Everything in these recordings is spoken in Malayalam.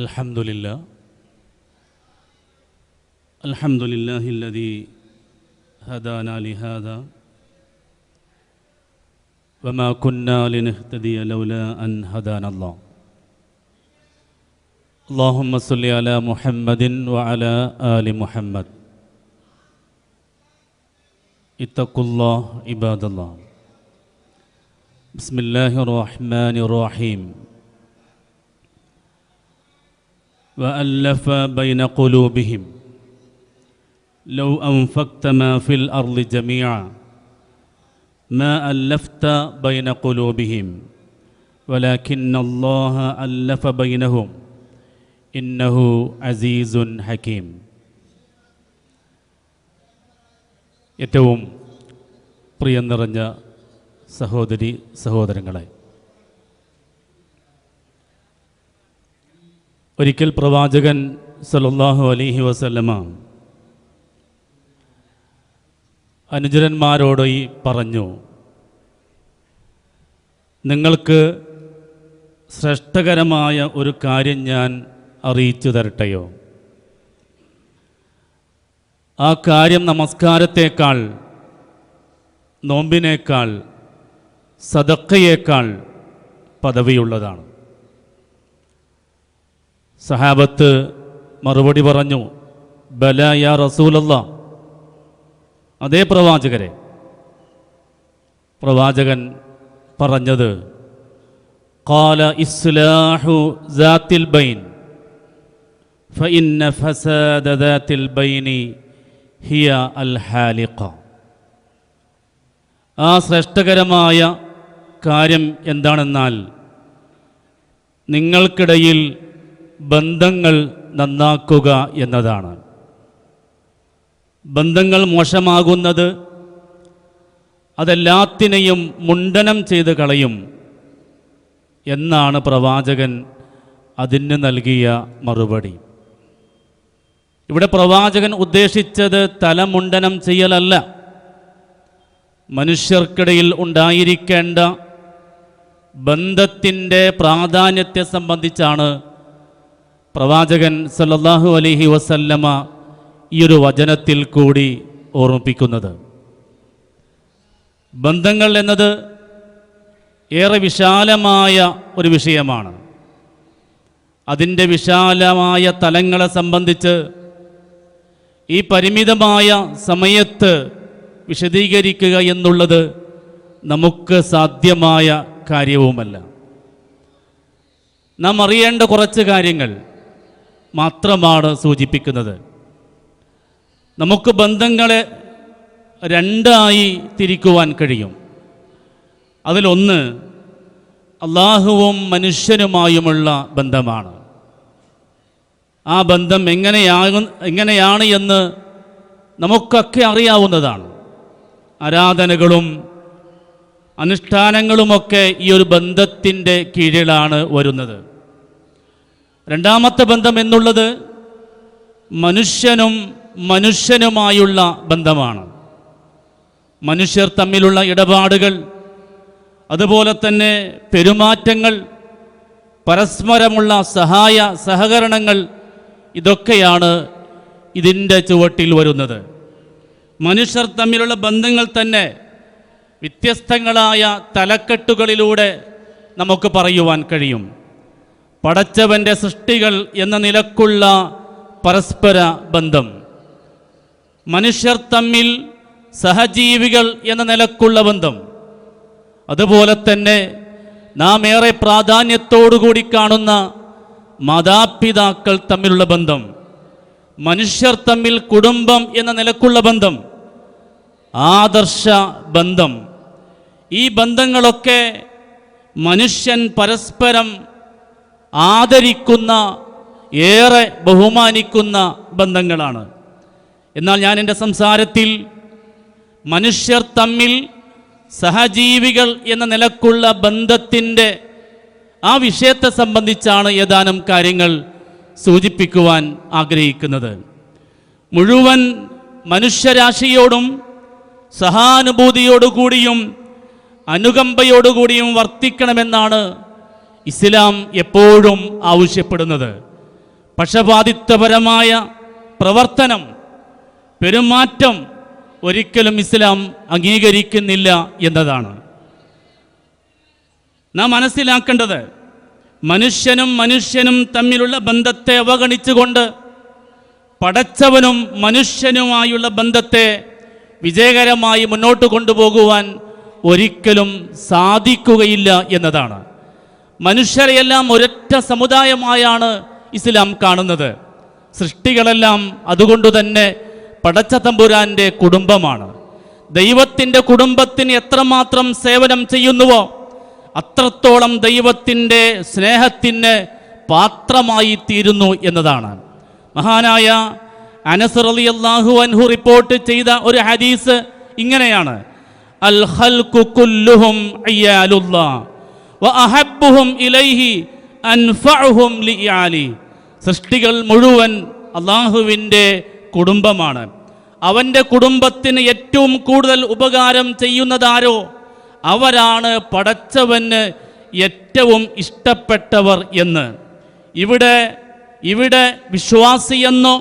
الحمد لله الحمد لله الذي هدانا لهذا. وما كنا لنهتدي لولا أن هدانا الله. اللهم صل على محمد وعلى آل محمد. اتقوا الله عباد الله. بسم الله الرحمن الرحيم. وألف بين قلوبهم لو أنفقت ما في الأرض جميعا ما ألفت بين قلوبهم ولكن الله ألف بينهم إنه عزيز حكيم ഏറ്റവും പ്രിയം നിറഞ്ഞ സഹോദരി സഹോദരങ്ങളെ ഒരിക്കൽ പ്രവാചകൻ സല്ലല്ലാഹു അലഹി വസല്ലമ അനുചരന്മാരോട് ഈ പറഞ്ഞു നിങ്ങൾക്ക് ശ്രേഷ്ഠകരമായ ഒരു കാര്യം ഞാൻ അറിയിച്ചു തരട്ടെയോ? ആ കാര്യം നമസ്കാരത്തേക്കാൾ നോമ്പിനേക്കാൾ സദക്കയേക്കാൾ പദവിയുള്ളതാണ്. സഹാബത്ത് മറുപടി പറഞ്ഞു ബല യാ റസൂലല്ല. അതേ പ്രവാചകരെ പ്രവാചകൻ പറഞ്ഞത് കാല ഇസ്ലാഹു ജാത്തിൽ ബൈൻ ഫഇന്ന ഫസാദ ബൈനി ഹിയ അൽ ഹാലിഖ. ആ ശ്രേഷ്ഠകരമായ കാര്യം എന്താണെന്നാൽ നിങ്ങൾക്കിടയിൽ ബന്ധങ്ങൾ നന്നാക്കുക എന്നതാണ്. ബന്ധങ്ങൾ മോശമാകുന്നത് അതെല്ലാത്തിനെയും മുണ്ടനം ചെയ്ത് കളയും എന്നാണ് പ്രവാചകൻ അതിന് നൽകിയ മറുപടി. ഇവിടെ പ്രവാചകൻ ഉദ്ദേശിച്ചത് തലമുണ്ടനം ചെയ്യലല്ല. മനുഷ്യർക്കിടയിൽ ഉണ്ടായിരിക്കേണ്ട ബന്ധത്തിന്റെ പ്രാധാന്യത്തെ സംബന്ധിച്ചാണ് പ്രവാചകൻ സല്ലല്ലാഹു അലൈഹി വസല്ലമ ഈ ഒരു വചനത്തിൽ കൂടി ഓർമ്മിപ്പിക്കുന്നത്. ബന്ധങ്ങൾ എന്നത് ഏറെ വിശാലമായ ഒരു വിഷയമാണ്. അതിന്റെ വിശാലമായ തലങ്ങളെ സംബന്ധിച്ച് ഈ പരിമിതമായ സമയത്ത് വിശദീകരിക്കുക എന്നുള്ളത് നമുക്ക് സാധ്യമായ കാര്യവുമല്ല. നാം അറിയേണ്ട കുറച്ച് കാര്യങ്ങൾ. മാത്രമാണ് സൂചിപ്പിക്കുന്നത്. നമുക്ക് ബന്ധങ്ങളെ രണ്ടായി തിരിക്കുവാൻ കഴിയും. അതിലൊന്ന് അള്ളാഹുവും മനുഷ്യനുമായുമുള്ള ബന്ധമാണ്. ആ ബന്ധം എങ്ങനെയാകും എങ്ങനെയാണ് എന്ന് നമുക്കൊക്കെ അറിയാവുന്നതാണ്. ആരാധനകളും അനുഷ്ഠാനങ്ങളുമൊക്കെ ഈ ഒരു ബന്ധത്തിന്റെ കീഴിലാണ് വരുന്നത്. രണ്ടാമത്തെ ബന്ധം എന്നുള്ളത് മനുഷ്യനും മനുഷ്യനുമായുള്ള ബന്ധമാണ്. മനുഷ്യർ തമ്മിലുള്ള ഇടപാടുകൾ അതുപോലെ തന്നെ പെരുമാറ്റങ്ങൾ പരസ്പരമുള്ള സഹായ സഹകരണങ്ങൾ ഇതൊക്കെയാണ് ഇതിന്റെ ചുവട്ടിൽ വരുന്നത്. മനുഷ്യർ തമ്മിലുള്ള ബന്ധങ്ങൾ തന്നെ വ്യത്യസ്തങ്ങളായ തലക്കെട്ടുകളിലൂടെ നമുക്ക് പറയുവാൻ കഴിയും. പടച്ചവന്റെ സൃഷ്ടികൾ എന്ന നിലക്കുള്ള പരസ്പര ബന്ധം. മനുഷ്യർ തമ്മിൽ സഹജീവികൾ എന്ന നിലക്കുള്ള ബന്ധം. അതുപോലെ തന്നെ നാം ഏറെ പ്രാധാന്യത്തോടുകൂടി കാണുന്ന മാതാപിതാക്കൾ തമ്മിലുള്ള ബന്ധം. മനുഷ്യർ തമ്മിൽ കുടുംബം എന്ന നിലക്കുള്ള ബന്ധം. ആദർശ ബന്ധം. ഈ ബന്ധങ്ങളൊക്കെ മനുഷ്യൻ പരസ്പരം ആദരിക്കുന്ന ഏറെ ബഹുമാനിക്കുന്ന ബന്ധങ്ങളാണ്. എന്നാൽ ഞാൻ എന്റെ സംസാരത്തിൽ മനുഷ്യർ തമ്മിൽ സഹജീവികൾ എന്ന നിലക്കുള്ള ബന്ധത്തിന്റെ ആ വിഷയത്തെ സംബന്ധിച്ചാണ് ഏതാനും കാര്യങ്ങൾ സൂചിപ്പിക്കുവാൻ ആഗ്രഹിക്കുന്നത്. മുഴുവൻ മനുഷ്യരാശിയോടും സഹാനുഭൂതിയോടുകൂടിയും അനുകമ്പയോടുകൂടിയും വർത്തിക്കണമെന്നാണ് ഇസ്ലാം എപ്പോഴും ആവശ്യപ്പെടുന്നത്. പക്ഷപാതിത്വപരമായ പ്രവർത്തനം പെരുമാറ്റം ഒരിക്കലും ഇസ്ലാം അംഗീകരിക്കുന്നില്ല എന്നതാണ്. നാം മനസ്സിലാക്കേണ്ടത് മനുഷ്യനും മനുഷ്യനും തമ്മിലുള്ള ബന്ധത്തെ അവഗണിച്ചുകൊണ്ട് പടച്ചവനും മനുഷ്യനുമായുള്ള ബന്ധത്തെ വിജയകരമായി മുന്നോട്ട് കൊണ്ടുപോകുവാൻ ഒരിക്കലും സാധിക്കുകയില്ല എന്നതാണ്. മനുഷ്യരെയെല്ലാം ഒരൊറ്റ സമുദായമായാണ് ഇസ്ലാം കാണുന്നത്. സൃഷ്ടികളെല്ലാം അതുകൊണ്ട് തന്നെ പടച്ച തമ്പുരാന്റെ കുടുംബമാണ്. ദൈവത്തിന്റെ കുടുംബത്തിന് എത്രമാത്രം സേവനം ചെയ്യുന്നുവോ അത്രത്തോളം ദൈവത്തിന്റെ സ്നേഹത്തിന് പാത്രമായി തീരുന്നു എന്നതാണ്. മഹാനായ അനസർ അലി അള്ളാഹു അൻഹു റിപ്പോർട്ട് ചെയ്ത ഒരു ഹദീസ് ഇങ്ങനെയാണ്. അൽ ഹൽ കുല്ലുഹും അയ്യാലുല്ലാ. വ അഹബ്ബുഹും ഇലൈഹി അൻഫഅഹും ലിയാലി സൃഷ്ടികൾ മുഴുവൻ അള്ളാഹുവിന്റെ കുടുംബമാണ്. അവന്റെ കുടുംബത്തിന് ഏറ്റവും കൂടുതൽ ഉപകാരം ചെയ്യുന്നതാരോ? അവരാണ് പടച്ചവന് ഏറ്റവും ഇഷ്ടപ്പെട്ടവർ എന്ന്. ഇവിടെ ഇവിടെ വിശ്വാസിയെന്നോ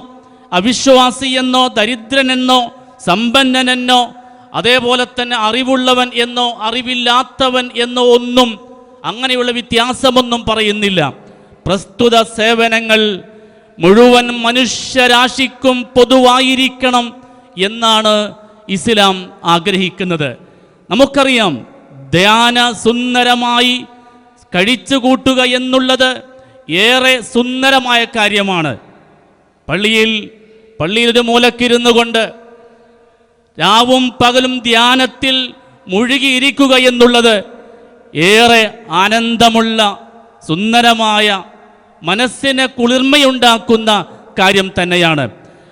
അവിശ്വാസിയെന്നോ ദരിദ്രനെന്നോ സമ്പന്നനെന്നോ അതേപോലെ തന്നെ അറിവുള്ളവൻ എന്നോ അറിവില്ലാത്തവൻ എന്നോ ഒന്നും അങ്ങനെയുള്ള വ്യത്യാസമൊന്നും പറയുന്നില്ല. പ്രസ്തുത സേവനങ്ങൾ മുഴുവൻ മനുഷ്യരാശിക്കും പൊതുവായിരിക്കണം എന്നാണ് ഇസ്ലാം ആഗ്രഹിക്കുന്നത്. നമുക്കറിയാം ധ്യാന സുന്ദരമായി കഴിച്ചുകൂട്ടുക എന്നുള്ളത് ഏറെ സുന്ദരമായ കാര്യമാണ്. പള്ളിയിൽ പള്ളിയിൽ ഒരു മൂലക്കിരുന്നു കൊണ്ട് രാവും പകലും ധ്യാനത്തിൽ മുഴുകിയിരിക്കുക എന്നുള്ളത് ഏറെ ആനന്ദമുള്ള സുന്ദരമായ മനസ്സിനെ കുളിർമയുണ്ടാക്കുന്ന കാര്യം തന്നെയാണ്.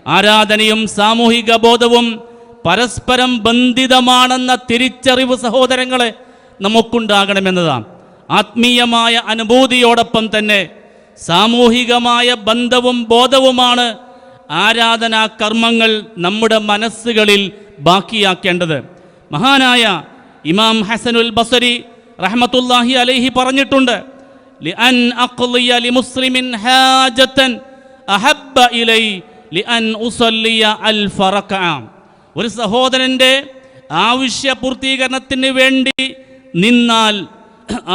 ആരാധനയും സാമൂഹിക ബോധവും പരസ്പരം ബന്ധിതമാണെന്ന തിരിച്ചറിവ് സഹോദരങ്ങളെ നമുക്കുണ്ടാകണമെന്നതാണ്. ആത്മീയമായ അനുഭൂതിയോടൊപ്പം തന്നെ സാമൂഹികമായ ബന്ധവും ബോധവുമാണ് ആരാധനാ കർമ്മങ്ങൾ നമ്മുടെ മനസ്സുകളിൽ ബാക്കിയാക്കേണ്ടത്. മഹാനായ ഇമാം ഹസനുൽ ബസരി റഹ്മത്തുല്ലാഹി അലൈഹി പറഞ്ഞിട്ടുണ്ട് لأن أقضي لمسلم حاجة أحب إلي لأن أصلي ألف ركعة ഒരു സഹോദരൻ്റെ ആവശ്യ പൂർത്തീകരണത്തിന് വേണ്ടി നിന്നാൽ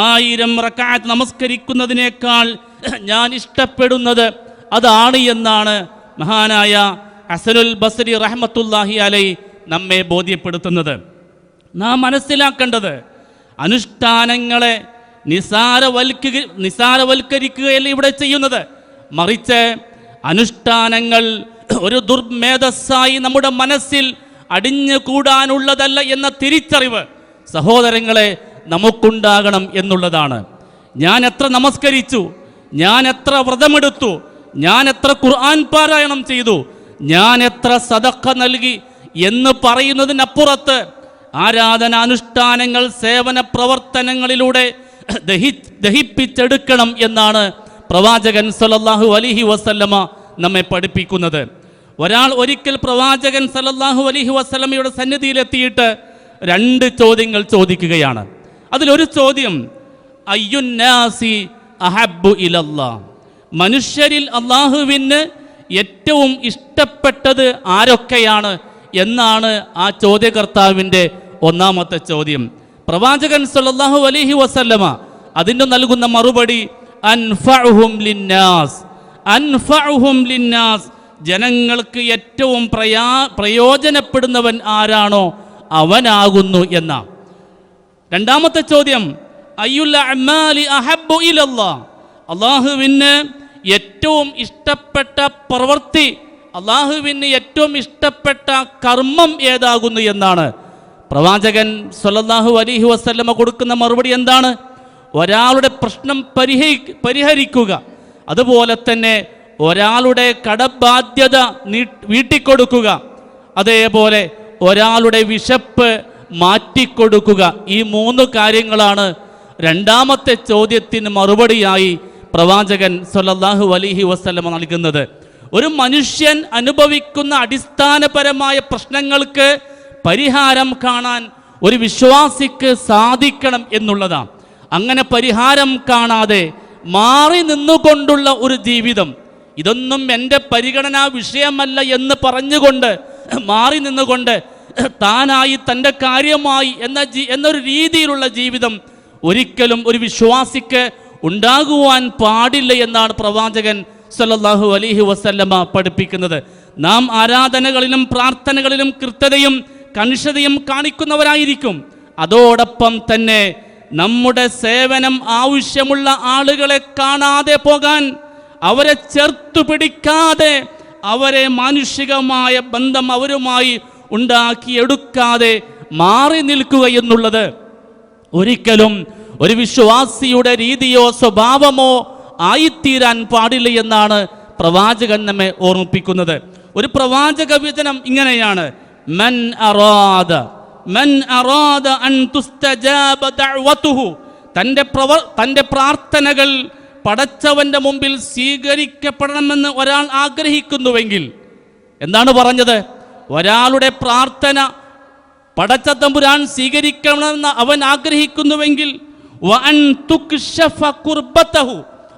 ആയിരം റക്കാത്ത് നമസ്കരിക്കുന്നതിനേക്കാൾ ഞാൻ ഇഷ്ടപ്പെടുന്നത് അതാണ് എന്നാണ് മഹാനായ ഹസനുൽ ബസരി റഹ്മത്തുല്ലാഹി അലൈ നമ്മെ ബോധ്യപ്പെടുത്തുന്നത് നാം മനസ്സിലാക്കേണ്ടത് അനുഷ്ഠാനങ്ങളെ നിസാരവൽക്ക നിസാരവൽക്കരിക്കുകയല്ല ഇവിടെ ചെയ്യുന്നത്? മറിച്ച് അനുഷ്ഠാനങ്ങൾ ഒരു ദുർമേധസ്സായി നമ്മുടെ മനസ്സിൽ അടിഞ്ഞുകൂടാനുള്ളതല്ല എന്ന തിരിച്ചറിവ് സഹോദരങ്ങളെ നമുക്കുണ്ടാകണം എന്നുള്ളതാണ്. ഞാൻ എത്ര നമസ്കരിച്ചു ഞാൻ എത്ര വ്രതമെടുത്തു ഞാൻ എത്ര ഖുർആൻ പാരായണം ചെയ്തു ഞാൻ എത്ര സദക്ക നൽകി എന്ന് പറയുന്നതിനപ്പുറത്ത് ആരാധനാനുഷ്ഠാനങ്ങൾ സേവന പ്രവർത്തനങ്ങളിലൂടെ ദഹി ദഹിപ്പിച്ചെടുക്കണം എന്നാണ് പ്രവാചകൻ സലല്ലാഹു അലിഹി വസല്ലമ നമ്മെ പഠിപ്പിക്കുന്നത്. ഒരാൾ ഒരിക്കൽ പ്രവാചകൻ സലല്ലാഹു അലിഹി വസ്ലമയുടെ സന്നിധിയിലെത്തിയിട്ട് രണ്ട് ചോദ്യങ്ങൾ ചോദിക്കുകയാണ്. അതിലൊരു ചോദ്യം അയ്യുന്നാസി അഹബു ഇലല്ലാ? മനുഷ്യരിൽ അള്ളാഹുവിന് ഏറ്റവും ഇഷ്ടപ്പെട്ടത് ആരൊക്കെയാണ്? എന്നാണ് ആ ചോദ്യകർത്താവിന്റെ ഒന്നാമത്തെ ചോദ്യം. പ്രവാചകൻ സല്ലല്ലാഹു അലൈഹി വസല്ലമ അതിന് നൽകുന്ന മറുപടി ലിന്നാസ് ലിന്നാസ്. ജനങ്ങൾക്ക് ഏറ്റവും പ്രയാ പ്രയോജനപ്പെടുന്നവൻ ആരാണോ അവനാകുന്നു എന്ന. രണ്ടാമത്തെ ചോദ്യം അയ്യുൽ അമാലി അഹബ്ബു ഇലല്ലാ അള്ളാഹുവിന് ഏറ്റവും ഇഷ്ടപ്പെട്ട പ്രവൃത്തി അള്ളാഹുവിന് ഏറ്റവും ഇഷ്ടപ്പെട്ട കർമ്മം ഏതാകുന്നു എന്നാണ്. പ്രവാചകൻ സൊല്ലാഹു അലൈഹി വസല്ലമ കൊടുക്കുന്ന മറുപടി എന്താണ്? ഒരാളുടെ പ്രശ്നം പരിഹരി പരിഹരിക്കുക. അതുപോലെ തന്നെ ഒരാളുടെ കടബാധ്യത വീട്ടിക്കൊടുക്കുക. അതേപോലെ ഒരാളുടെ വിശപ്പ് മാറ്റിക്കൊടുക്കുക. ഈ മൂന്ന് കാര്യങ്ങളാണ് രണ്ടാമത്തെ ചോദ്യത്തിന് മറുപടിയായി പ്രവാചകൻ സൊല്ലാഹു അലിഹി വസല്ലമ നൽകുന്നത്. ഒരു മനുഷ്യൻ അനുഭവിക്കുന്ന അടിസ്ഥാനപരമായ പ്രശ്നങ്ങൾക്ക് പരിഹാരം കാണാൻ ഒരു വിശ്വാസിക്ക് സാധിക്കണം എന്നുള്ളതാണ്. അങ്ങനെ പരിഹാരം കാണാതെ മാറി നിന്നുകൊണ്ടുള്ള ഒരു ജീവിതം. ഇതൊന്നും എന്റെ പരിഗണനാ വിഷയമല്ല എന്ന് പറഞ്ഞുകൊണ്ട് മാറി നിന്നുകൊണ്ട് താനായി തന്റെ കാര്യമായി എന്ന ജീ എന്നൊരു രീതിയിലുള്ള ജീവിതം ഒരിക്കലും ഒരു വിശ്വാസിക്ക് ഉണ്ടാകുവാൻ പാടില്ല എന്നാണ് പ്രവാചകൻ സല്ലാഹു അലൈഹി വസല്ലമ പഠിപ്പിക്കുന്നത്. നാം ആരാധനകളിലും പ്രാർത്ഥനകളിലും കൃത്യതയും കണിശതയും കാണിക്കുന്നവരായിരിക്കും. അതോടൊപ്പം തന്നെ നമ്മുടെ സേവനം ആവശ്യമുള്ള ആളുകളെ കാണാതെ പോകാൻ അവരെ ചേർത്തു പിടിക്കാതെ അവരെ മാനുഷികമായ ബന്ധം അവരുമായി ഉണ്ടാക്കിയെടുക്കാതെ മാറി നിൽക്കുക എന്നുള്ളത് ഒരിക്കലും ഒരു വിശ്വാസിയുടെ രീതിയോ സ്വഭാവമോ ആയിത്തീരാൻ പാടില്ല എന്നാണ് പ്രവാചകൻ നമ്മെ ഓർമ്മിപ്പിക്കുന്നത്. ഒരു പ്രവാചക വചനം ഇങ്ങനെയാണ്. മൻ അറാദ മൻ അറാദ അൻ തുസ്തജാബ ദഅവതുഹു തന്റെ പ്രവ തന്റെ പ്രാർത്ഥനകൾ പടച്ചവന്റെ മുമ്പിൽ സ്വീകരിക്കപ്പെടണമെന്ന് ഒരാൾ ആഗ്രഹിക്കുന്നുവെങ്കിൽ എന്താണ് പറഞ്ഞത് ഒരാളുടെ പ്രാർത്ഥന പടച്ച തമ്പുരാൻ സ്വീകരിക്കണമെന്ന് അവൻ ആഗ്രഹിക്കുന്നുവെങ്കിൽ.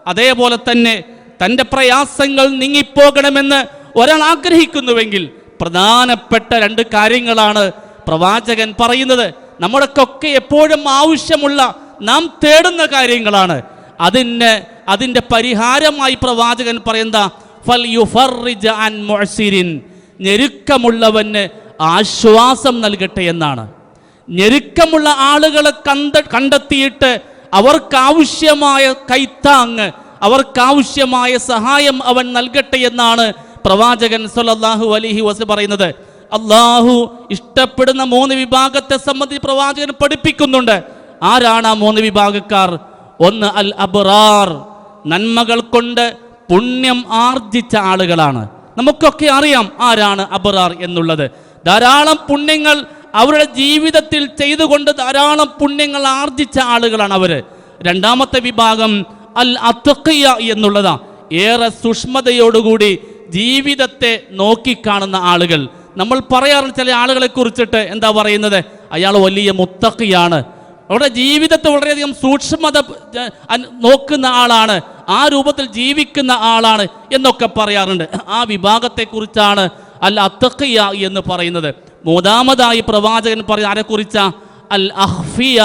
അതേപോലെ തന്നെ തന്റെ പ്രയാസങ്ങൾ നീങ്ങിപ്പോകണമെന്ന് ഒരാൾ ആഗ്രഹിക്കുന്നുവെങ്കിൽ പ്രധാനപ്പെട്ട രണ്ട് കാര്യങ്ങളാണ് പ്രവാചകൻ പറയുന്നത്. നമ്മുടെക്കൊക്കെ എപ്പോഴും ആവശ്യമുള്ള നാം തേടുന്ന കാര്യങ്ങളാണ്. അതിന് അതിന്റെ പരിഹാരമായി പ്രവാചകൻ പറയുന്ന ഫൽ യുഫർറിജ അൻ ഞെരുക്കമുള്ളവന് ആശ്വാസം നൽകട്ടെ എന്നാണ്. ഞെരുക്കമുള്ള ആളുകളെ കണ്ട കണ്ടെത്തിയിട്ട് അവർക്കാവശ്യമായ കൈത്താങ് അവർക്കാവശ്യമായ സഹായം അവൻ നൽകട്ടെ എന്നാണ് പ്രവാചകൻ സല്ലല്ലാഹു അലിഹി വസ് പറയുന്നത് അള്ളാഹു ഇഷ്ടപ്പെടുന്ന മൂന്ന് വിഭാഗത്തെ സംബന്ധിച്ച് പ്രവാചകൻ പഠിപ്പിക്കുന്നുണ്ട്. ആരാണ് ആ മൂന്ന് വിഭാഗക്കാർ? ഒന്ന് അൽ അബ്റാർ നന്മകൾ കൊണ്ട് പുണ്യം ആർജിച്ച ആളുകളാണ്. നമുക്കൊക്കെ അറിയാം ആരാണ് അബ്റാർ എന്നുള്ളത്. ധാരാളം പുണ്യങ്ങൾ അവരുടെ ജീവിതത്തിൽ ചെയ്തുകൊണ്ട് ധാരാളം പുണ്യങ്ങൾ ആർജിച്ച ആളുകളാണ് അവർ രണ്ടാമത്തെ വിഭാഗം അൽ അത്തഖിയ എന്നുള്ളതാണ് ഏറെ സൂക്ഷ്മതയോടുകൂടി ജീവിതത്തെ നോക്കിക്കാണുന്ന ആളുകൾ. നമ്മൾ പറയാറുണ്ട് ചില ആളുകളെ കുറിച്ചിട്ട് എന്താ പറയുന്നത്? അയാൾ വലിയ മുത്തക്കിയാണ് അവരുടെ ജീവിതത്തെ വളരെയധികം സൂക്ഷ്മത നോക്കുന്ന ആളാണ്. ആ രൂപത്തിൽ ജീവിക്കുന്ന ആളാണ് എന്നൊക്കെ പറയാറുണ്ട്. ആ വിഭാഗത്തെക്കുറിച്ചാണ് അൽ അത്തഖിയ എന്ന് പറയുന്നത്. മൂന്നാമതായി പ്രവാചകൻ പറയുന്ന ആരെക്കുറിച്ചാ? അൽ അഹ്ഫിയ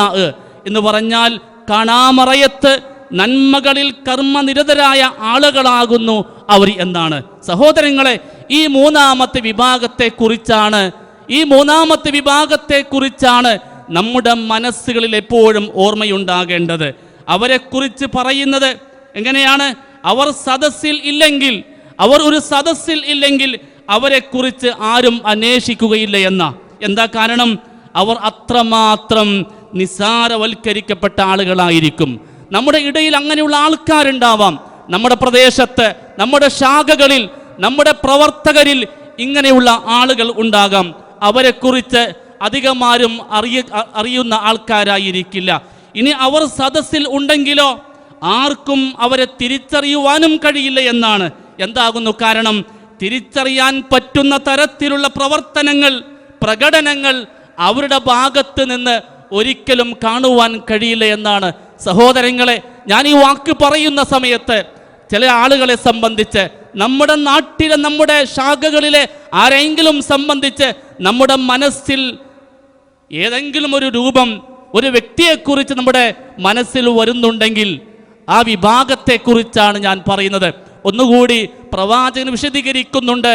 എന്ന് പറഞ്ഞാൽ കാണാമറയത്ത് നന്മകളിൽ കർമ്മനിരതരായ ആളുകളാകുന്നു അവർ എന്നാണ്. സഹോദരങ്ങളെ ഈ മൂന്നാമത്തെ വിഭാഗത്തെക്കുറിച്ചാണ് ഈ മൂന്നാമത്തെ വിഭാഗത്തെക്കുറിച്ചാണ് നമ്മുടെ മനസ്സുകളിൽ എപ്പോഴും ഓർമ്മയുണ്ടാകേണ്ടത്. അവരെക്കുറിച്ച് പറയുന്നത് എങ്ങനെയാണ്? അവർ സദസ്സിൽ ഇല്ലെങ്കിൽ അവർ ഒരു സദസ്സിൽ ഇല്ലെങ്കിൽ അവരെക്കുറിച്ച് ആരും അന്വേഷിക്കുകയില്ല എന്ന. എന്താ കാരണം? അവർ അത്രമാത്രം നിസാരവൽക്കരിക്കപ്പെട്ട ആളുകളായിരിക്കും. നമ്മുടെ ഇടയിൽ അങ്ങനെയുള്ള ആൾക്കാരുണ്ടാവാം. നമ്മുടെ പ്രദേശത്ത് നമ്മുടെ ശാഖകളിൽ നമ്മുടെ പ്രവർത്തകരിൽ ഇങ്ങനെയുള്ള ആളുകൾ ഉണ്ടാകാം. അവരെക്കുറിച്ച് അധികമാരും അറിയ അറിയുന്ന ആൾക്കാരായിരിക്കില്ല. ഇനി അവർ സദസ്സിൽ ഉണ്ടെങ്കിലോ ആർക്കും അവരെ തിരിച്ചറിയുവാനും കഴിയില്ല എന്നാണ്. എന്താകുന്നു കാരണം? തിരിച്ചറിയാൻ പറ്റുന്ന തരത്തിലുള്ള പ്രവർത്തനങ്ങൾ പ്രകടനങ്ങൾ അവരുടെ ഭാഗത്ത് നിന്ന് ഒരിക്കലും കാണുവാൻ കഴിയില്ല എന്നാണ്. സഹോദരങ്ങളെ ഞാൻ ഈ വാക്ക് പറയുന്ന സമയത്ത് ചില ആളുകളെ സംബന്ധിച്ച് നമ്മുടെ നാട്ടിലെ നമ്മുടെ ശാഖകളിലെ ആരെങ്കിലും സംബന്ധിച്ച് നമ്മുടെ മനസ്സിൽ ഏതെങ്കിലും ഒരു രൂപം ഒരു വ്യക്തിയെക്കുറിച്ച് നമ്മുടെ മനസ്സിൽ വരുന്നുണ്ടെങ്കിൽ ആ വിഭാഗത്തെക്കുറിച്ചാണ് ഞാൻ പറയുന്നത്. ഒന്നുകൂടി പ്രവാചകൻ വിശദീകരിക്കുന്നുണ്ട്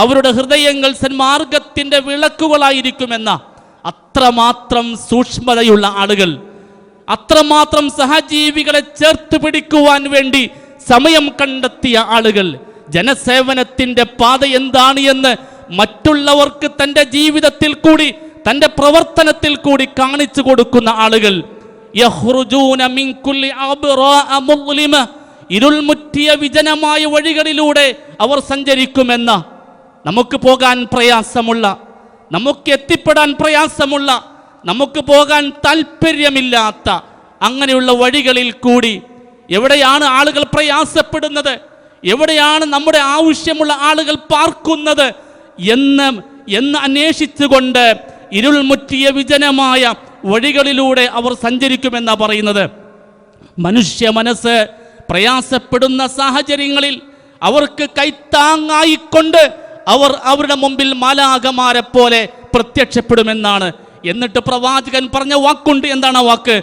അവരുടെ ഹൃദയങ്ങൾ സന്മാർഗത്തിന്റെ വിളക്കുകളായിരിക്കുമെന്ന. അത്രമാത്രം സൂക്ഷ്മതയുള്ള ആളുകൾ അത്രമാത്രം സഹജീവികളെ ചേർത്ത് പിടിക്കുവാൻ വേണ്ടി സമയം കണ്ടെത്തിയ ആളുകൾ ജനസേവനത്തിന്റെ പാത എന്താണ് എന്ന് മറ്റുള്ളവർക്ക് തന്റെ ജീവിതത്തിൽ കൂടി തന്റെ പ്രവർത്തനത്തിൽ കൂടി കാണിച്ചു കൊടുക്കുന്ന ആളുകൾ ഇരുൾമുറ്റിയ വിജനമായ വഴികളിലൂടെ അവർ സഞ്ചരിക്കുമെന്ന നമുക്ക് പോകാൻ പ്രയാസമുള്ള നമുക്ക് എത്തിപ്പെടാൻ പ്രയാസമുള്ള നമുക്ക് പോകാൻ താല്പര്യമില്ലാത്ത അങ്ങനെയുള്ള വഴികളിൽ കൂടി എവിടെയാണ് ആളുകൾ പ്രയാസപ്പെടുന്നത്? എവിടെയാണ് നമ്മുടെ ആവശ്യമുള്ള ആളുകൾ പാർക്കുന്നത്? എന്ന് എന്ന് അന്വേഷിച്ചുകൊണ്ട് ഇരുൾമുറ്റിയ വിജനമായ വഴികളിലൂടെ അവർ സഞ്ചരിക്കുമെന്നാ പറയുന്നത്. മനുഷ്യ മനസ്സ് പ്രയാസപ്പെടുന്ന സാഹചര്യങ്ങളിൽ അവർക്ക് കൈത്താങ്ങായിക്കൊണ്ട് അവർ അവരുടെ മുമ്പിൽ മാലാകമാരെ പോലെ പ്രത്യക്ഷപ്പെടുമെന്നാണ്. എന്നിട്ട് പ്രവാചകൻ പറഞ്ഞ വാക്കുണ്ട്. എന്താണ് വാക്ക്?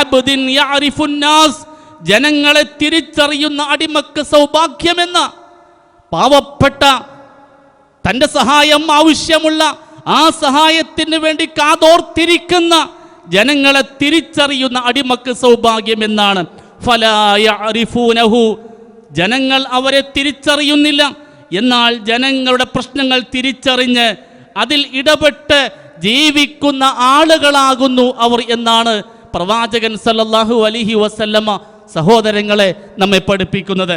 അബ്ദിൻ ജനങ്ങളെ തിരിച്ചറിയുന്ന അടിമക്ക് സൗഭാഗ്യമെന്ന പാവപ്പെട്ട തന്റെ സഹായം ആവശ്യമുള്ള ആ സഹായത്തിന് വേണ്ടി കാതോർത്തിരിക്കുന്ന ജനങ്ങളെ തിരിച്ചറിയുന്ന അടിമക്ക് സൗഭാഗ്യം എന്നാണ് ഫലായ അറിഫൂനഹു ജനങ്ങൾ അവരെ തിരിച്ചറിയുന്നില്ല. എന്നാൽ ജനങ്ങളുടെ പ്രശ്നങ്ങൾ തിരിച്ചറിഞ്ഞ് അതിൽ ഇടപെട്ട് ജീവിക്കുന്ന ആളുകളാകുന്നു അവർ എന്നാണ് പ്രവാചകൻ സല്ലല്ലാഹു അലിഹി വസല്ലമ സഹോദരങ്ങളെ നമ്മെ പഠിപ്പിക്കുന്നത്.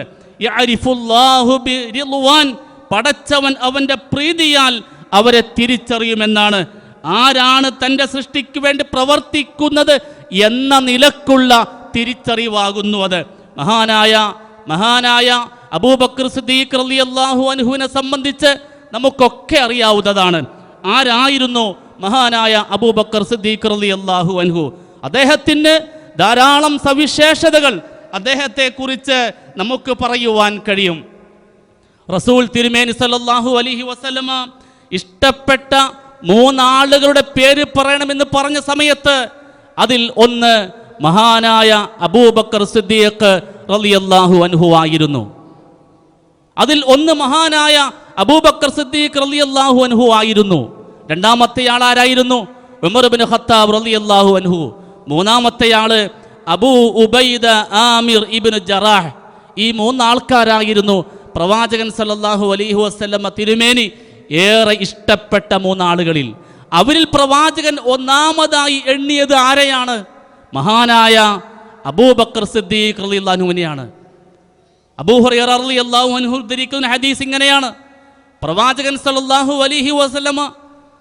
പടച്ചവൻ അവന്റെ പ്രീതിയാൽ അവരെ തിരിച്ചറിയുമെന്നാണ്. ആരാണ് തന്റെ സൃഷ്ടിക്ക് വേണ്ടി പ്രവർത്തിക്കുന്നത് എന്ന നിലക്കുള്ള തിരിച്ചറിവാകുന്നു അത്. മഹാനായ മഹാനായ അബൂബക്കർ സിദ്ദീഖ് അള്ളാഹു അനുഹുവിനെ സംബന്ധിച്ച് നമുക്കൊക്കെ അറിയാവുന്നതാണ്. ആരായിരുന്നു മഹാനായ അബൂബക്കർ സിദ്ദീഖ് അള്ളാഹു അനുഹു അദ്ദേഹത്തിന് ധാരാളം സവിശേഷതകൾ അദ്ദേഹത്തെ കുറിച്ച് നമുക്ക് പറയുവാൻ കഴിയും. റസൂൽ തിരുമേനി സല്ലല്ലാഹു അലൈഹി വസല്ലമ ഇഷ്ടപ്പെട്ട മൂന്നാളുകളുടെ പേര് പറയണമെന്ന് പറഞ്ഞ സമയത്ത് അതിൽ ഒന്ന് മഹാനായ അബൂബക്കർ സിദ്ദീഖ് റളിയല്ലാഹു അനുഹു ആയിരുന്നു. അതിൽ ഒന്ന് മഹാനായ അബൂബക്കർ സിദ്ദീഖ് റലി അള്ളാഹു അൻഹു ആയിരുന്നു. രണ്ടാമത്തെ ആൾ ആരായിരുന്നു? ഉമർ ബിൻ ഖത്താബ് അള്ളാഹു അൻഹു. മൂന്നാമത്തെ ആൾ അബൂ ഉബൈദ ആമിർ ഇബിൻ ജറാഹ്. ഈ മൂന്നാൾക്കാരായിരുന്നു. പ്രവാചകൻ സല്ലല്ലാഹു അലൈഹി വസ്ലമ തിരുമേനി ഏറെ ഇഷ്ടപ്പെട്ട മൂന്നാളുകളിൽ. അവരിൽ പ്രവാചകൻ ഒന്നാമതായി എണ്ണിയത് ആരെയാണ്? മഹാനായ അബൂബക്കർ സിദ്ദീഖ് റളിയല്ലാഹുവിനെയാണ്. ഉദ്ധരിക്കുന്ന ഹദീസ് ഇങ്ങനെയാണ്. പ്രവാചകൻ സല്ലല്ലാഹു അലിഹി വസല്ലമ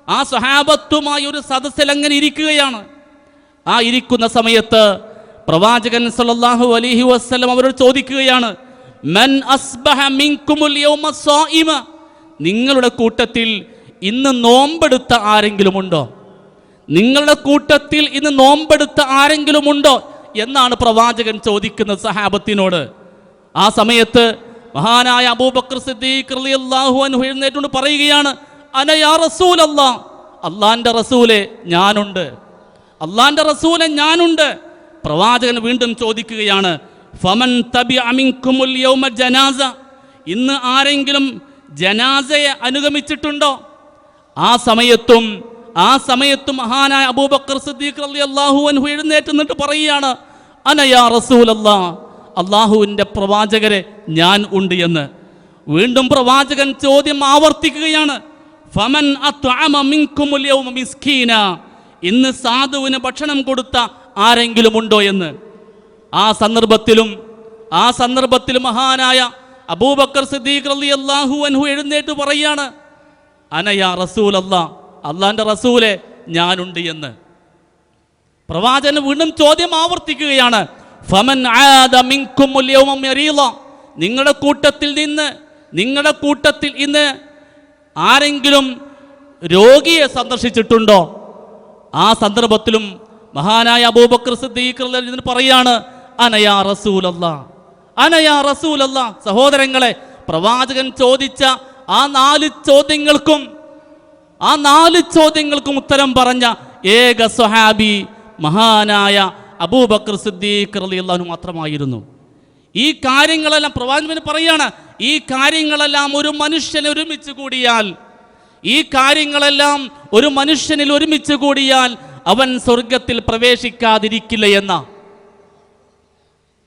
ആ സ്വഹാബത്വമായി ഒരു സദസ്സിൽ അങ്ങനെ ഇരിക്കുകയാണ്. ആ ഇരിക്കുന്ന സമയത്ത് പ്രവാചകൻ സല്ലല്ലാഹു അലിഹി വസ്ലം അവരോട് ചോദിക്കുകയാണ് മൻ അസ്ബഹ യൗമ നിങ്ങളുടെ കൂട്ടത്തിൽ ഇന്ന് നോമ്പെടുത്ത ആരെങ്കിലും ഉണ്ടോ? നിങ്ങളുടെ കൂട്ടത്തിൽ ഇന്ന് നോമ്പെടുത്ത ആരെങ്കിലും ഉണ്ടോ? എന്നാണ് പ്രവാചകൻ ചോദിക്കുന്നത് സഹാബത്തിനോട് ആ സമയത്ത് മഹാനായ അബൂബക്കർ സിദ്ദീഖ് റളിയല്ലാഹു അൻഹു എഴുന്നേറ്റുകൊണ്ട് പറയുകയാണ് അനയാ റസൂൽ അല്ലാ അള്ളാന്റെ റസൂലെ ഞാനുണ്ട്. അള്ളാന്റെ റസൂലെ ഞാനുണ്ട്. പ്രവാചകൻ വീണ്ടും ചോദിക്കുകയാണ് ഫമൻ തബി അമിൻകുമുൽ യൗമ ജനാസ? ഇന്ന് ആരെങ്കിലും ജനാസയെ അനുഗമിച്ചിട്ടുണ്ടോ? ആ സമയത്തും ആ സമയത്തും മഹാനായ അബൂബക്കർ സിദ്ദീഖ് റളിയല്ലാഹു അൻഹു എഴുന്നേറ്റ് നിന്നിട്ട് പറയുകയാണ് അനയാ റസൂലല്ലാ? അള്ളാഹുവിന്റെ പ്രവാചകരെ ഞാൻ ഉണ്ട് എന്ന്. വീണ്ടും പ്രവാചകൻ ചോദ്യം ആവർത്തിക്കുകയാണ്. ഫമൻ മിസ്കീന. ഇന്ന് സാധുവിന് ഭക്ഷണം കൊടുത്ത ആരെങ്കിലും ഉണ്ടോ എന്ന്? ആ സന്ദർഭത്തിലും ആ സന്ദർഭത്തിൽ മഹാനായ അബൂബക്കർ സിദ്ദീഖ് റളിയല്ലാഹു അൻഹു എഴുന്നേറ്റ് പറയാണ് അനയാ റസൂൽ അല്ലാ അള്ളാന്റെ റസൂലെ ഞാനുണ്ട് എന്ന്. പ്രവാചകൻ വീണ്ടും ചോദ്യം ആവർത്തിക്കുകയാണ് ഫമൻ നിങ്ങളുടെ കൂട്ടത്തിൽ നിന്ന് നിങ്ങളുടെ കൂട്ടത്തിൽ ഇന്ന് ആരെങ്കിലും രോഗിയെ സന്ദർശിച്ചിട്ടുണ്ടോ? ആ സന്ദർഭത്തിലും മഹാനായ അബൂബക്കർ സിദ്ദീഖ് പറയാണ് അനയാ റസൂലല്ല അനയാ റസൂലല്ല. സഹോദരങ്ങളെ പ്രവാചകൻ ചോദിച്ച ആ നാല് ചോദ്യങ്ങൾക്കും ആ നാല് ചോദ്യങ്ങൾക്കും ഉത്തരം പറഞ്ഞ ഏക സ്വഹാബി മഹാനായ അബൂബക്കർ സിദ്ദീഖ് റളിയല്ലാഹു മാത്രമായിരുന്നു. ഈ കാര്യങ്ങളെല്ലാം പ്രവാചകൻ പറയാണ് ഈ കാര്യങ്ങളെല്ലാം ഒരു മനുഷ്യൻ ഒരുമിച്ച് കൂടിയാൽ ഈ കാര്യങ്ങളെല്ലാം ഒരു മനുഷ്യനിൽ ഒരുമിച്ച് കൂടിയാൽ അവൻ സ്വർഗത്തിൽ പ്രവേശിക്കാതിരിക്കില്ല എന്ന.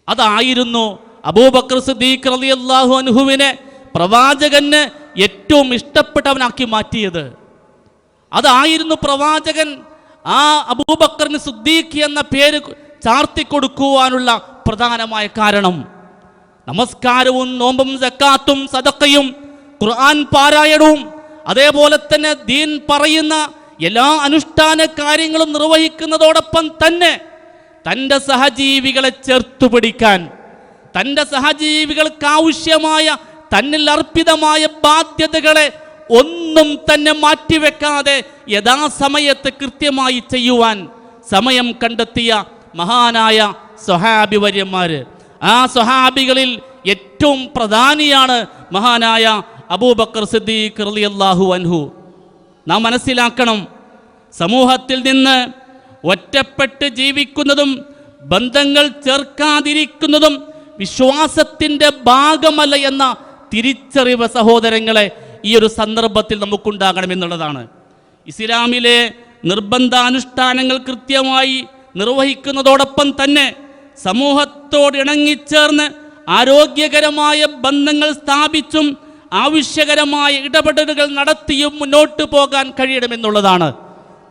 അതായിരുന്നു അബൂബക്കർ സിദ്ദീഖ് അലി അള്ളാഹു അനുഹുവിനെ പ്രവാചകന് ഏറ്റവും ഇഷ്ടപ്പെട്ടവനാക്കി മാറ്റിയത്. അതായിരുന്നു പ്രവാചകൻ ആ അബൂബക്കറിന് സുദ്ദീഖ് എന്ന പേര് ചാർത്തി കൊടുക്കുവാനുള്ള പ്രധാനമായ കാരണം. നമസ്കാരവും നോമ്പും സക്കാത്തും സദക്കയും ഖുർആൻ പാരായണവും അതേപോലെ തന്നെ ദീൻ പറയുന്ന എല്ലാ അനുഷ്ഠാന കാര്യങ്ങളും നിർവഹിക്കുന്നതോടൊപ്പം തന്നെ തന്റെ സഹജീവികളെ ചേർത്തു പിടിക്കാൻ തന്റെ സഹജീവികൾക്ക് ആവശ്യമായ തന്നിൽ അർപ്പിതമായ ബാധ്യതകളെ ഒന്നും തന്നെ മാറ്റിവെക്കാതെ യഥാസമയത്ത് കൃത്യമായി ചെയ്യുവാൻ സമയം കണ്ടെത്തിയ മഹാനായ സ്വഹാബി വര്യന്മാര് ആ സ്വഹാബികളിൽ ഏറ്റവും പ്രധാനിയാണ് മഹാനായ അബൂബക്കർ സിദ്ദീഖ് റളിയല്ലാഹു അൻഹു. നാം മനസ്സിലാക്കണം സമൂഹത്തിൽ നിന്ന് ഒറ്റപ്പെട്ട് ജീവിക്കുന്നതും ബന്ധങ്ങൾ ചേർക്കാതിരിക്കുന്നതും വിശ്വാസത്തിന്റെ ഭാഗമല്ല എന്ന തിരിച്ചറിവ് സഹോദരങ്ങളെ ഈ ഒരു സന്ദർഭത്തിൽ നമുക്കുണ്ടാകണമെന്നുള്ളതാണ് ഇസ്ലാമിലെ നിർബന്ധാനുഷ്ഠാനങ്ങൾ കൃത്യമായി നിർവഹിക്കുന്നതോടൊപ്പം തന്നെ സമൂഹത്തോട് ഇണങ്ങിച്ചേർന്ന് ആരോഗ്യകരമായ ബന്ധങ്ങൾ സ്ഥാപിച്ചും ആവശ്യകരമായ ഇടപെടലുകൾ നടത്തിയും മുന്നോട്ട് പോകാൻ കഴിയണമെന്നുള്ളതാണ്.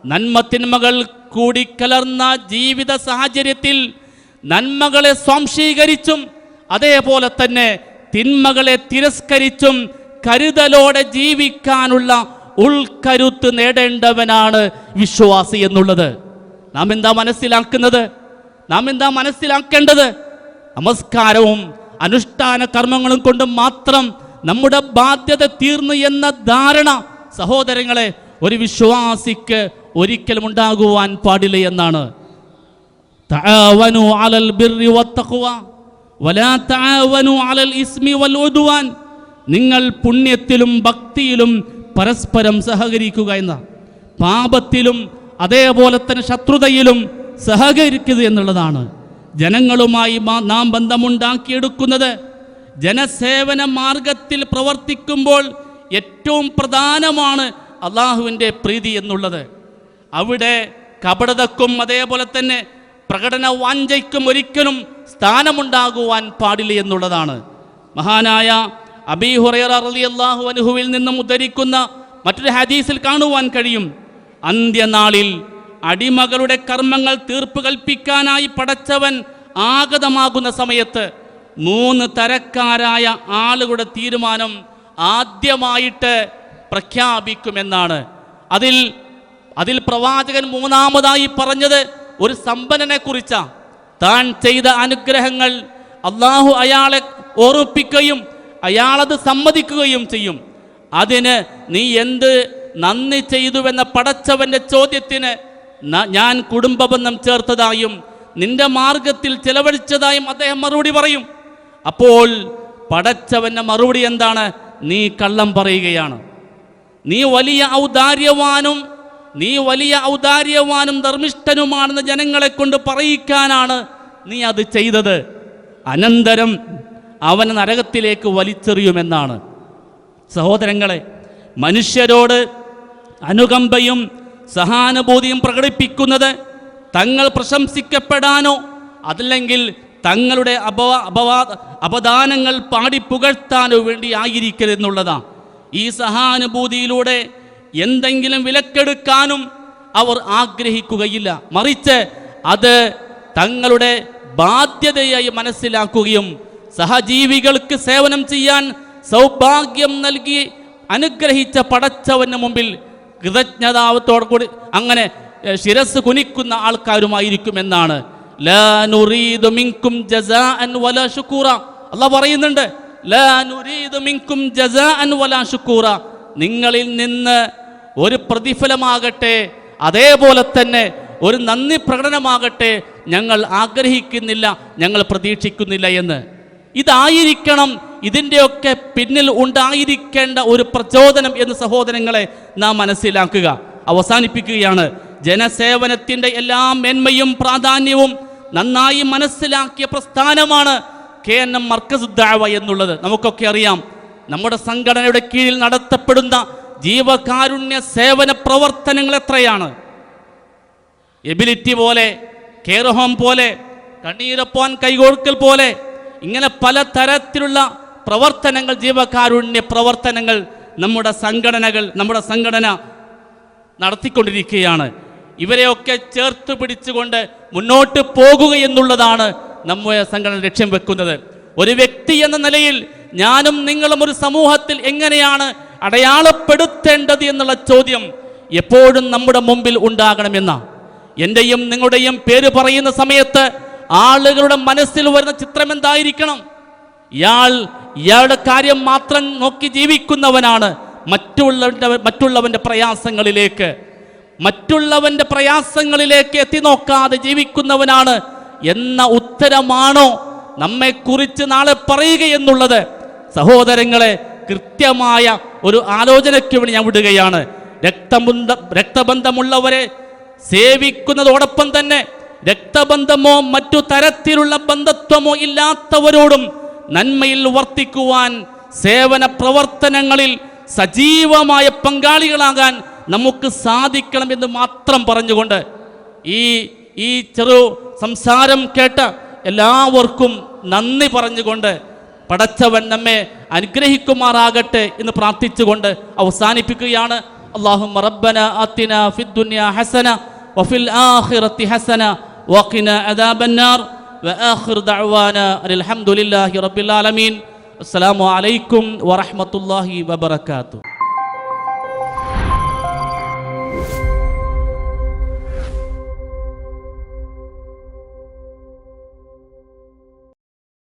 നന്മത്തിന്മകൾ കൂടിക്കലർന്ന ജീവിത സാഹചര്യത്തിൽ നന്മകളെ സ്വാംശീകരിച്ചും അതേപോലെ തന്നെ തിന്മകളെ തിരസ്കരിച്ചും കരുതലോടെ ജീവിക്കാനുള്ള ഉൾക്കരുത്ത് നേടേണ്ടവനാണ് വിശ്വാസി എന്നുള്ളത്. നാം എന്താ മനസ്സിലാക്കുന്നത്? നാം എന്താ മനസ്സിലാക്കേണ്ടത്? നമസ്കാരവും അനുഷ്ഠാന കർമ്മങ്ങളും കൊണ്ട് മാത്രം നമ്മുടെ ബാധ്യത തീർന്നു എന്ന ധാരണ സഹോദരങ്ങളെ ഒരു വിശ്വാസിക്ക് ഒരിക്കലും ഉണ്ടാകുവാൻ പാടില്ല എന്നാണ്. അലൽ വത്തഖ്വ വലാ തആവനു അലൽ ഇസ്മി വൽ നിങ്ങൾ പുണ്യത്തിലും ഭക്തിയിലും പരസ്പരം സഹകരിക്കുക എന്ന. പാപത്തിലും അതേപോലെ തന്നെ ശത്രുതയിലും സഹകരിക്കുക എന്നുള്ളതാണ്. ജനങ്ങളുമായി നാം ബന്ധമുണ്ടാക്കിയെടുക്കുന്നത് ജനസേവന മാർഗത്തിൽ പ്രവർത്തിക്കുമ്പോൾ ഏറ്റവും പ്രധാനമാണ് അള്ളാഹുവിന്റെ പ്രീതി എന്നുള്ളത്. അവിടെ കപടതക്കും അതേപോലെ തന്നെ പ്രകടന വാഞ്ചയ്ക്കും ഒരിക്കലും സ്ഥാനമുണ്ടാകുവാൻ പാടില്ല എന്നുള്ളതാണ്. മഹാനായ അബീ ഹുറൈറ നിന്നും ഉദ്ധരിക്കുന്ന മറ്റൊരു ഹദീസിൽ കാണുവാൻ കഴിയും. അന്ത്യനാളിൽ അടിമകളുടെ കർമ്മങ്ങൾ തീർപ്പ് കൽപ്പിക്കാനായി പടച്ചവൻ ആഗതമാകുന്ന സമയത്ത് മൂന്ന് തരക്കാരായ ആളുകളുടെ തീരുമാനം ആദ്യമായിട്ട് പ്രഖ്യാപിക്കുമെന്നാണ്. അതിൽ അതിൽ പ്രവാചകൻ മൂന്നാമതായി പറഞ്ഞത് ഒരു സമ്പന്നനെ കുറിച്ചാണ് താൻ ചെയ്ത അനുഗ്രഹങ്ങൾ അള്ളാഹു അയാളെ ഓർമ്മിപ്പിക്കുകയും അയാളത് സമ്മതിക്കുകയും ചെയ്യും. അതിന് നീ എന്ത് നന്ദി ചെയ്തുവെന്ന പടച്ചവന്റെ ചോദ്യത്തിന് ഞാൻ കുടുംബബന്ധം ചേർത്തതായും നിന്റെ മാർഗത്തിൽ ചെലവഴിച്ചതായും അദ്ദേഹം മറുപടി പറയും. അപ്പോൾ പടച്ചവന്റെ മറുപടി എന്താണ്? നീ കള്ളം പറയുകയാണ്. നീ വലിയ ഔദാര്യവാനും നീ വലിയ ഔദാര്യവാനും ധർമ്മിഷ്ഠനുമാണെന്ന് ജനങ്ങളെ കൊണ്ട് പറയിക്കാനാണ് നീ അത് ചെയ്തത്. അനന്തരം അവനെ നരകത്തിലേക്ക് വലിച്ചെറിയുമെന്നാണ്. സഹോദരങ്ങളെ മനുഷ്യരോട് അനുകമ്പയും സഹാനുഭൂതിയും പ്രകടിപ്പിക്കുന്നത് തങ്ങൾ പ്രശംസിക്കപ്പെടാനോ അതല്ലെങ്കിൽ തങ്ങളുടെ അപവാ അപവാ അപദാനങ്ങൾ പാടി പുകഴ്ത്താനോ വേണ്ടി ആയിരിക്കരുതെന്നുള്ളതാണ് ഈ സഹാനുഭൂതിയിലൂടെ എന്തെങ്കിലും വിലക്കെടുക്കാനും അവർ ആഗ്രഹിക്കുകയില്ല. മറിച്ച് അത് തങ്ങളുടെ ബാധ്യതയായി മനസ്സിലാക്കുകയും സഹജീവികൾക്ക് സേവനം ചെയ്യാൻ സൗഭാഗ്യം നൽകി അനുഗ്രഹിച്ച പടച്ചവന് മുമ്പിൽ കൃതജ്ഞതാവത്തോടു കൂടി അങ്ങനെ ശിരസ് കുനിക്കുന്ന ആൾക്കാരുമായിരിക്കുമെന്നാണ് ലാ നുറീദു മിൻകും ജസാഅൻ വലാ ശുക്കൂറ. അള്ളാഹ് പറയുന്നുണ്ട് നിങ്ങളിൽ നിന്ന് ഒരു പ്രതിഫലമാകട്ടെ അതേപോലെ തന്നെ ഒരു നന്ദി പ്രകടനമാകട്ടെ ഞങ്ങൾ ആഗ്രഹിക്കുന്നില്ല ഞങ്ങൾ പ്രതീക്ഷിക്കുന്നില്ല എന്ന്. ഇതായിരിക്കണം ഇതിന്റെയൊക്കെ പിന്നിൽ ഉണ്ടായിരിക്കേണ്ട ഒരു പ്രചോദനം എന്ന് സഹോദരങ്ങളെ നാം മനസ്സിലാക്കുക. അവസാനിപ്പിക്കുകയാണ്. ജനസേവനത്തിന്റെ എല്ലാ മേന്മയും പ്രാധാന്യവും നന്നായി മനസ്സിലാക്കിയ പ്രസ്ഥാനമാണ് കെ എൻ എം എന്നുള്ളത്. നമുക്കൊക്കെ അറിയാം. നമ്മുടെ സംഘടനയുടെ കീഴിൽ നടത്തപ്പെടുന്ന ജീവകാരുണ്യ സേവന പ്രവർത്തനങ്ങൾ എത്രയാണ്? എബിലിറ്റി പോലെ കെയർ ഹോം പോലെ കണ്ണീരപ്പോൻ കൈകോർക്കൽ പോലെ ഇങ്ങനെ പല തരത്തിലുള്ള പ്രവർത്തനങ്ങൾ ജീവകാരുണ്യ പ്രവർത്തനങ്ങൾ നമ്മുടെ സംഘടനകൾ നമ്മുടെ സംഘടന നടത്തിക്കൊണ്ടിരിക്കുകയാണ്. ഇവരെയൊക്കെ ചേർത്ത് പിടിച്ചുകൊണ്ട് മുന്നോട്ട് പോകുക എന്നുള്ളതാണ് നമ്മുടെ സംഘടന ലക്ഷ്യം വെക്കുന്നത്. ഒരു വ്യക്തി എന്ന നിലയിൽ ഞാനും നിങ്ങളും ഒരു സമൂഹത്തിൽ എങ്ങനെയാണ് അടയാളപ്പെടുത്തേണ്ടത് എന്നുള്ള ചോദ്യം എപ്പോഴും നമ്മുടെ മുമ്പിൽ ഉണ്ടാകണമെന്ന. എന്റെയും നിങ്ങളുടെയും പേര് പറയുന്ന സമയത്ത് ആളുകളുടെ മനസ്സിൽ വരുന്ന ചിത്രം എന്തായിരിക്കണം? ഇയാൾ ഇയാളുടെ കാര്യം മാത്രം നോക്കി ജീവിക്കുന്നവനാണ് മറ്റുള്ളവന്റെ മറ്റുള്ളവന്റെ പ്രയാസങ്ങളിലേക്ക്. മറ്റുള്ളവന്റെ പ്രയാസങ്ങളിലേക്ക് എത്തി നോക്കാതെ ജീവിക്കുന്നവനാണ് എന്ന ഉത്തരമാണോ നമ്മെക്കുറിച്ച് നാളെ പറയുക എന്നുള്ളത്? സഹോദരങ്ങളെ കൃത്യമായ ഒരു ആലോചനയ്ക്ക് വേണ്ടി ഞാൻ വിടുകയാണ്. രക്തബന്ധ രക്തബന്ധമുള്ളവരെ സേവിക്കുന്നതോടൊപ്പം തന്നെ രക്തബന്ധമോ മറ്റു തരത്തിലുള്ള ബന്ധത്വമോ ഇല്ലാത്തവരോടും നന്മയിൽ വർത്തിക്കുവാൻ സേവന പ്രവർത്തനങ്ങളിൽ സജീവമായ പങ്കാളികളാകാൻ നമുക്ക് സാധിക്കണം എന്ന് മാത്രം പറഞ്ഞുകൊണ്ട് ഈ ഈ ചെറു സംസാരം കേട്ട എല്ലാവർക്കും നന്ദി പറഞ്ഞുകൊണ്ട് പടച്ചവൻ നമ്മെ അനുഗ്രഹിക്കുമാറാകട്ടെ എന്ന് പ്രാർത്ഥിച്ചുകൊണ്ട് അവസാനിപ്പിക്കുകയാണ്. അള്ളാഹു റബ്ബന അത്തിന ഫിദ്ദുന്യ ഹസന വഫിൽ ആഖിറത്തി ഹസന وقنا عذاب النار وآخر دعوانا الحمد لله رب العالمين. السلام عليكم ورحمة الله وبركاته.